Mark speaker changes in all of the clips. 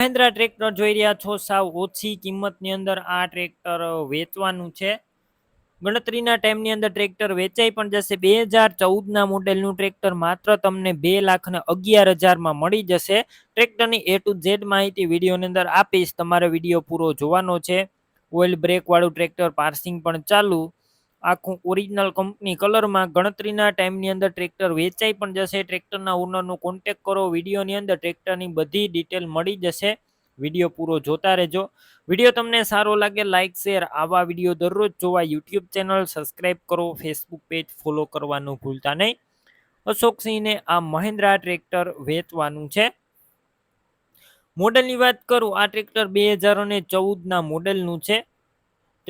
Speaker 1: Mahindra tractor જોઈ રહ્યા છો. સાવ ઓછી કિંમતની અંદર આ ટ્રેક્ટર વેચવાનું છે. ગણતરીના ટાઈમની અંદર ટ્રેક્ટર વેચાઈ પણ જશે. બે હજાર ચૌદના મોડેલનું ટ્રેક્ટર માત્ર તમને બે લાખ ને અગિયાર હજારમાં મળી જશે. ટ્રેક્ટરની એ ટુ ઝેડ માહિતી વિડીયોની અંદર આપીશ. તમારે વીડિયો પૂરો જોવાનો છે. ઓઇલ બ્રેકવાળું ટ્રેક્ટર, પાર્સિંગ પણ ચાલુ. આખું ઓરિજિનલ કંપની કલરમાં ગણતરીના ટાઈમની અંદર ટ્રેક્ટર વેચાઈ પણ જશે. ટ્રેક્ટરના ઓનરનો કોન્ટેક કરો વિડીયોની અંદર ટ્રેક્ટરની બધી ડિટેલ મળી જશે. વીડિયો પૂરો જોતા રહેજો. વીડિયો તમને સારો લાગે લાઇક શેર આવા વીડિયો દરરોજ જોવા યુટ્યુબ ચેનલ સબસ્ક્રાઇબ કરો ફેસબુક પેજ ફોલો કરવાનું ભૂલતા નહીં. અશોકસિંહને આ મહિન્દ્રા ટ્રેક્ટર વેચવાનું છે. મોડલની વાત કરું, આ ટ્રેક્ટર બે હજાર અને ચૌદના મોડેલનું છે.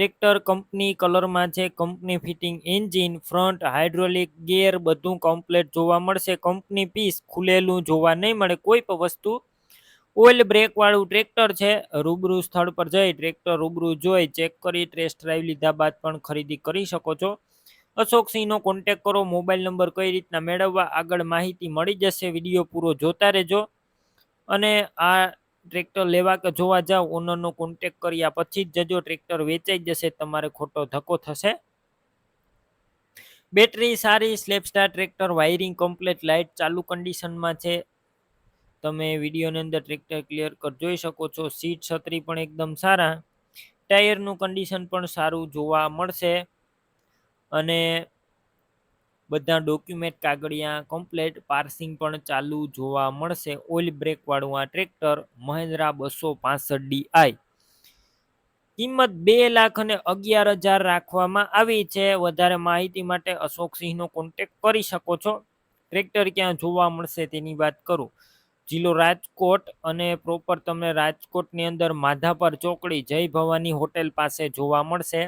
Speaker 1: ટ્રેક્ટર કંપની કલરમાં છે. Company fitting engine, front, hydraulic gear બધું કમ્પ્લેટ જોવા મળશે. કંપની પીસ ખુલેલું જોવા નહીં મળે. કોઈ પણ વસ્તુ. ઓઇલ બ્રેક વાળું ટ્રેક્ટર છે. રૂબરૂ સ્થળ પર જઈ ટ્રેક્ટર રૂબરૂ જોઈ ચેક કરી, ટેસ્ટ ડ્રાઈવ લીધા બાદ પણ ખરીદી કરી શકો છો. અશોકસિંહનો કોન્ટેક કરો. મોબાઈલ નંબર કઈ રીતના મેળવવા? આગળ માહિતી મળી જશે. વીડિયો પૂરો જોતા રહેજો. અને આ ટ્રેક્ટર લેવા કે જોવા જાવ ઓનરનો કોન્ટેક કર્યા પછી જ જજો ટ્રેક્ટર વેચાઈ જશે, તમારે ખોટો ધક્કો થશે. બેટરી સારી, સ્લેપસ્ટાર ટ્રેક્ટર વાયરિંગ કમ્પ્લીટ લાઇટ ચાલુ કન્ડિશનમાં છે. તમે વિડીયોની અંદર ટ્રેક્ટર ક્લિયર કર, જોઈ શકો છો, સીટ છત્રી પણ એકદમ સારા. ટાયરનું કન્ડિશન પણ સારું જોવા મળશે. અને બધા ડોક્યુમેન્ટ કાગળિયા કમ્પ્લેટ પાર્સિંગ પણ ચાલુ જોવા મળશે. ઓઇલ બ્રેક વાળું આ ટ્રેક્ટર મહિન્દ્રા બસો પાસઠ ડીઆઈ કિંમત બે લાખ અને અગિયાર હજાર રાખવામાં આવી છે. વધારે માહિતી માટે અશોકસિંહનો કોન્ટેક કરી શકો છો. ટ્રેક્ટર ક્યાં જોવા મળશે તેની વાત કરું. જિલ્લો રાજકોટ અને પ્રોપર તમને રાજકોટની અંદર માધાપર ચોકડી જય ભવાની હોટેલ પાસે જોવા મળશે.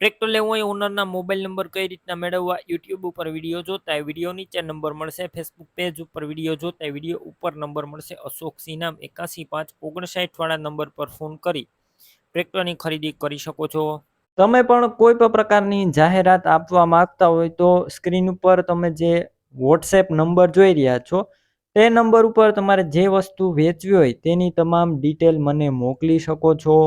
Speaker 1: ટ્રેક્ટર લેવું હોય ઓનરના મોબાઈલ નંબર કઈ રીતના મેળવવા યુટ્યુબ ઉપર વીડિયો જોતા વીડિયો નીચે નંબર મળશે ફેસબુક પેજ ઉપર વીડિયો જોતા વીડિયો ઉપર નંબર મળશે, અશોક સિનામ નામ એકાસી પાંચ ઓગણસાઠ વાળા નંબર પર ફોન કરી. ટ્રેક્ટરની ખરીદી કરી શકો છો. તમે પણ કોઈ પણ પ્રકારની જાહેરાત આપવા માંગતા હોય તો સ્ક્રીન ઉપર તમે જે વોટ્સએપ નંબર જોઈ રહ્યા છો, તે નંબર ઉપર તમારે જે વસ્તુ વેચવી હોય તેની તમામ ડિટેલ મને મોકલી શકો છો.